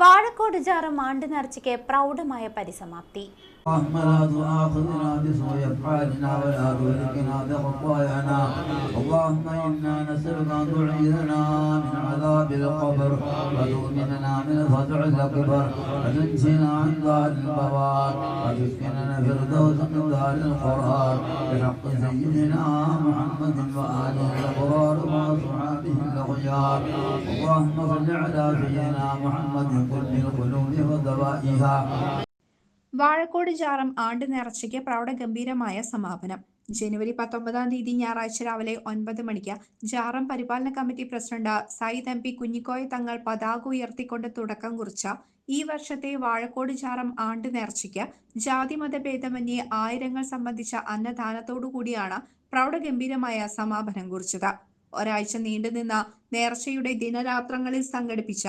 Vazhakkode jar മാണ്ട് നേർച്ചയ്ക്ക് പ്രൗഢമായ പരിസമാപ്തി اللهم لا تؤاخذنا بسوء افعالنا ولا تهلكنا بخطايانا اللهم انا نسالك ان تعيذنا من عذاب القبر وتؤمننا من فزع الاكبر وتنجينا عن دار البوار وتسكننا فردوس من دار القرار بحق سيدنا محمد واله الابرار واصحابه الاخيار اللهم صل على سيدنا محمد كل القلوب ودوائها വാഴക്കോട് ജാറം ആണ്ട് നേർച്ചയ്ക്ക് പ്രൗഢഗംഭീരമായ സമാപനം ജനുവരി പത്തൊമ്പതാം തീയതി ഞായറാഴ്ച രാവിലെ ഒൻപത് മണിക്ക് ജാറം പരിപാലന committee president Sayyid M P Kunhikoya Thangal പതാക ഉയർത്തിക്കൊണ്ട് തുടക്കം കുറിച്ച ഈ വർഷത്തെ വാഴക്കോട് ജാറം ആണ്ട് നേർച്ചയ്ക്ക് ജാതിമത ഭേദമന്യേ ആയിരങ്ങൾ സംബന്ധിച്ച അന്നദാനത്തോടുകൂടിയാണ് പ്രൗഢഗംഭീരമായ സമാപനം കുറിച്ചത് ഒരാഴ്ച നീണ്ടുനിന്ന നേർച്ചയുടെ ദിനരാത്രങ്ങളിൽ സംഘടിപ്പിച്ച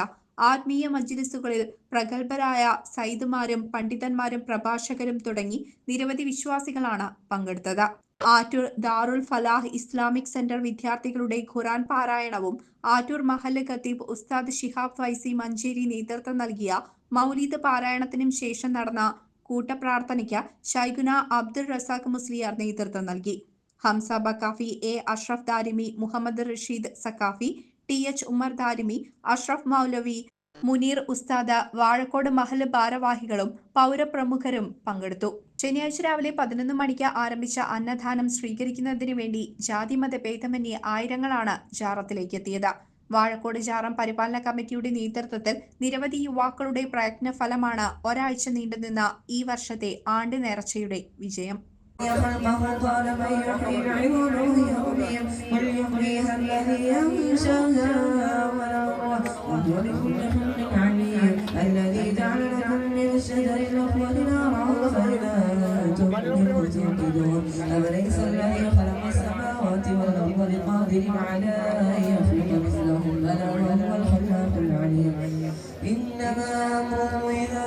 ആത്മീയ മജ്ലിസുകളിൽ പ്രഗത്ഭരായ സൈദുമാരും പണ്ഡിതന്മാരും പ്രഭാഷകരും തുടങ്ങി നിരവധി വിശ്വാസികളാണ് പങ്കെടുത്തത്. ആറ്റൂർ ദാറുൽ ഫലാഹ് ഇസ്ലാമിക് സെന്റർ വിദ്യാർത്ഥികളുടെ ഖുറാൻ പാരായണവും ആറ്റൂർ മഹല്ല് ഖത്തീബ് ഉസ്താദ് ഷിഹാബ് ഫൈസി മഞ്ചേരി നേതൃത്വം നൽകിയ മൗലീദ് പാരായണത്തിനും ശേഷം നടന്ന കൂട്ടപ്രാർത്ഥനയ്ക്ക് ഷൈഗുന അബ്ദുൾ റസാഖ് മുസ്ലിയാർ നേതൃത്വം നൽകി. Hamza Bakafi A. Ashraf Darimi Muhammad Rasheed Saqafi T. H. Ummer Darimi Ashraf മൗലവി മുനീർ ഉസ്താദ വാഴക്കോട് മഹൽ ഭാരവാഹികളും പൗരപ്രമുഖരും പങ്കെടുത്തു. ശനിയാഴ്ച രാവിലെ പതിനൊന്ന് മണിക്ക് ആരംഭിച്ച അന്നദാനം സ്വീകരിക്കുന്നതിന് വേണ്ടി ജാതിമത ഭേദമന്യേ ആയിരങ്ങളാണ് ജാറത്തിലേക്ക് എത്തിയത്. വാഴക്കോട് ജാറം പരിപാലന കമ്മിറ്റിയുടെ നേതൃത്വത്തിൽ നിരവധി യുവാക്കളുടെ പ്രയത്ന ഫലമാണ് ഒരാഴ്ച നീണ്ടുനിന്ന ഈ വർഷത്തെ ആണ്ട് നേർച്ചയുടെ വിജയം. خلقه قال من يحيي العظام وهي رميم قل يحييها الذي أنشأها والارض وهو بكل خلق عليم الذي جعل لكم من الشجر الأخضر نارا فإذا أنتم منه توقدون أوليس الذي خلق السماوات والأرض بقادر على أن يخلق مثلهم؟ بلى وهو الخلاق العليم. إنما أمره إذا